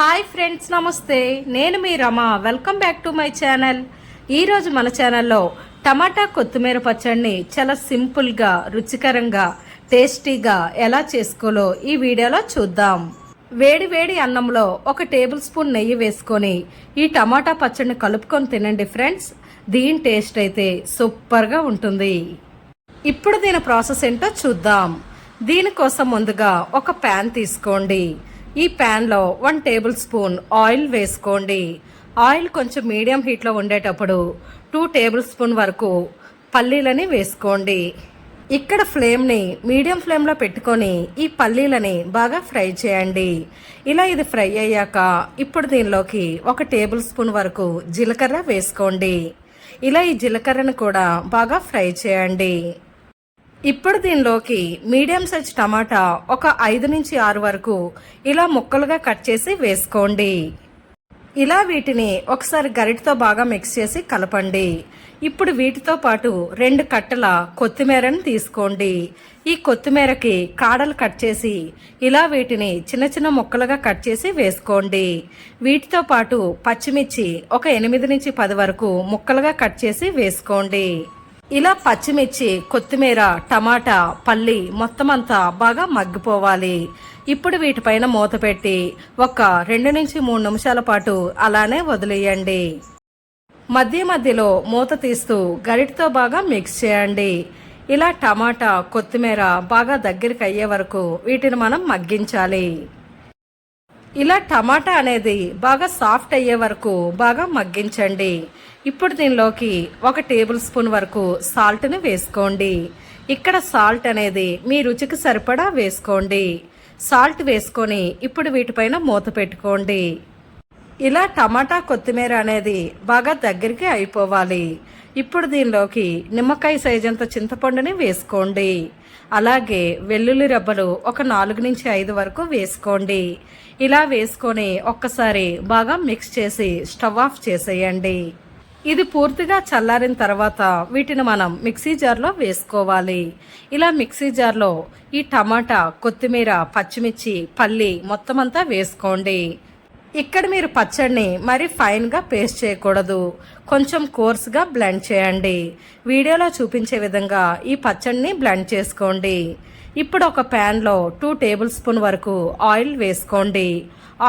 Hi friends నమస్తే. నేను మీ Rama. Welcome back to my channel. ఈరోజు మన ఛానల్లో టమాటా కొత్తిమీర పచ్చడిని చాలా సింపుల్గా రుచికరంగా టేస్టీగా ఎలా చేసుకోలో ఈ వీడియోలో చూద్దాం. వేడి వేడి అన్నంలో ఒక టేబుల్ స్పూన్ నెయ్యి వేసుకొని ఈ టమాటా పచ్చడిని కలుపుకొని తినండి ఫ్రెండ్స్. దీని టేస్ట్ అయితే సూపర్గా ఉంటుంది. ఇప్పుడు దీని ప్రాసెస్ ఏంటో చూద్దాం. దీనికోసం ముందుగా ఒక ప్యాన్ తీసుకోండి. ఈ ప్యాన్లో వన్ టేబుల్ స్పూన్ ఆయిల్ వేసుకోండి. ఆయిల్ కొంచెం మీడియం హీట్లో ఉండేటప్పుడు టూ టేబుల్ స్పూన్ వరకు పల్లీలని వేసుకోండి. ఇక్కడ ఫ్లేమ్ని మీడియం ఫ్లేమ్లో పెట్టుకొని ఈ పల్లీలని బాగా ఫ్రై చేయండి. ఇలా ఇది ఫ్రై అయ్యాక ఇప్పుడు దీనిలోకి ఒక టేబుల్ స్పూన్ వరకు జీలకర్ర వేసుకోండి. ఇలా ఈ జీలకర్రను కూడా బాగా ఫ్రై చేయండి. ఇప్పుడు దీనిలోకి మీడియం సైజ్ టమాటా ఒక ఐదు నుంచి ఆరు వరకు ఇలా ముక్కలుగా కట్ చేసి వేసుకోండి. ఇలా వీటిని ఒకసారి గరిటతో బాగా మిక్స్ చేసి కలపండి. ఇప్పుడు వీటితో పాటు రెండు కట్టల కొత్తిమీరను తీసుకోండి. ఈ కొత్తిమీరకి కాడలు కట్ చేసి ఇలా వీటిని చిన్న చిన్న ముక్కలుగా కట్ చేసి వేసుకోండి. వీటితో పాటు పచ్చిమిర్చి ఒక ఎనిమిది నుంచి పది వరకు ముక్కలుగా కట్ చేసి వేసుకోండి. ఇలా పచ్చిమిర్చి కొత్తిమీర టమాటా పల్లి మొత్తం అంతా బాగా మగ్గిపోవాలి. ఇప్పుడు వీటిపైన మూత పెట్టి ఒక రెండు నుంచి మూడు నిమిషాల పాటు అలానే వదిలేయండి. మధ్య మధ్యలో మూత తీస్తూ గరిటతో బాగా మిక్స్ చేయండి. ఇలా టమాటా కొత్తిమీర బాగా దగ్గరికి అయ్యే వరకు వీటిని మనం మగ్గించాలి. ఇలా టమాటా అనేది బాగా సాఫ్ట్ అయ్యే వరకు బాగా మగ్గించండి. ఇప్పుడు దీనిలోకి ఒక టేబుల్ స్పూన్ వరకు సాల్ట్ని వేసుకోండి. ఇక్కడ సాల్ట్ అనేది మీ రుచికి సరిపడా వేసుకోండి. సాల్ట్ వేసుకొని ఇప్పుడు వీటిపైన మూత పెట్టుకోండి. ఇలా టమాటా కొత్తిమీర అనేది బాగా దగ్గరికి అయిపోవాలి. ఇప్పుడు దీనిలోకి నిమ్మకాయ సైజంత చింతపండుని వేసుకోండి. అలాగే వెల్లుల్లి రబ్బలు ఒక నాలుగు నుంచి ఐదు వరకు వేసుకోండి. ఇలా వేసుకొని ఒక్కసారి బాగా మిక్స్ చేసి స్టవ్ ఆఫ్ చేసేయండి. ఇది పూర్తిగా చల్లారిన తర్వాత వీటిని మనం మిక్సీ జార్లో వేసుకోవాలి. ఇలా మిక్సీ జార్లో ఈ టమాటా కొత్తిమీర పచ్చిమిర్చి పల్లి మొత్తం అంతా వేసుకోండి. ఇక్కడ మీరు పచ్చడిని మరి ఫైన్గా పేస్ట్ చేయకూడదు. కొంచెం కోర్స్గా బ్లెండ్ చేయండి. వీడియోలో చూపించే విధంగా ఈ పచ్చడిని బ్లెండ్ చేసుకోండి. ఇప్పుడు ఒక ప్యాన్లో టూ టేబుల్ స్పూన్ వరకు ఆయిల్ వేసుకోండి.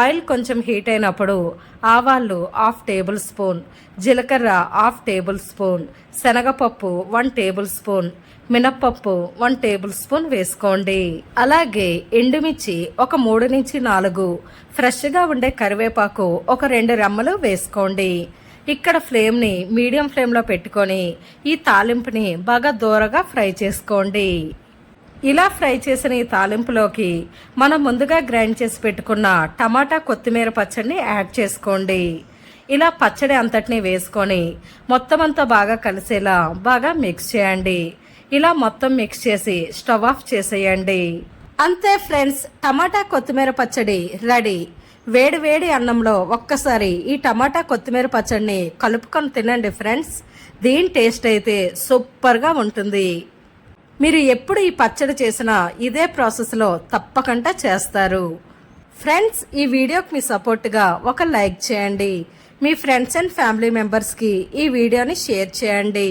ఆయిల్ కొంచెం హీట్ అయినప్పుడు ఆవాళ్ళు హాఫ్ టేబుల్ స్పూన్ జీలకర్ర హాఫ్ టేబుల్ స్పూన్ శనగపప్పు వన్ టేబుల్ స్పూన్ మినప్పప్పు వన్ టేబుల్ స్పూన్ వేసుకోండి. అలాగే ఎండుమిర్చి ఒక మూడు నుంచి నాలుగు. ఫ్రెష్గా ఉండే కరివేపాకు ఒక రెండు రెమ్మలు వేసుకోండి. ఇక్కడ ఫ్లేమ్ని మీడియం ఫ్లేమ్లో పెట్టుకొని ఈ తాలింపుని బాగా దూరగా ఫ్రై చేసుకోండి. ఇలా ఫ్రై చేసిన ఈ తాలింపులోకి మనం ముందుగా గ్రైండ్ చేసి పెట్టుకున్న టమాటా కొత్తిమీర పచ్చడిని యాడ్ చేసుకోండి. ఇలా పచ్చడి అంతటిని వేసుకొని మొత్తం అంతా బాగా కలిసేలా బాగా మిక్స్ చేయండి. ఇలా మొత్తం మిక్స్ చేసి స్టవ్ ఆఫ్ చేసేయండి. అంతే ఫ్రెండ్స్ టమాటా కొత్తిమీర పచ్చడి రెడీ వేడి వేడి అన్నంలో ఒక్కసారి ఈ టమాటా కొత్తిమీర పచ్చడిని కలుపుకొని తినండి ఫ్రెండ్స్ దీని టేస్ట్ అయితే సూపర్గా ఉంటుంది. మీరు ఎప్పుడు ఈ పచ్చడి చేసినా ఇదే ప్రాసెస్లో తప్పకుండా చేస్తారు. ఫ్రెండ్స్ ఈ వీడియోకి మీ సపోర్ట్గా ఒక లైక్ చేయండి. మీ ఫ్రెండ్స్ అండ్ ఫ్యామిలీ మెంబర్స్కి ఈ వీడియోని షేర్ చేయండి.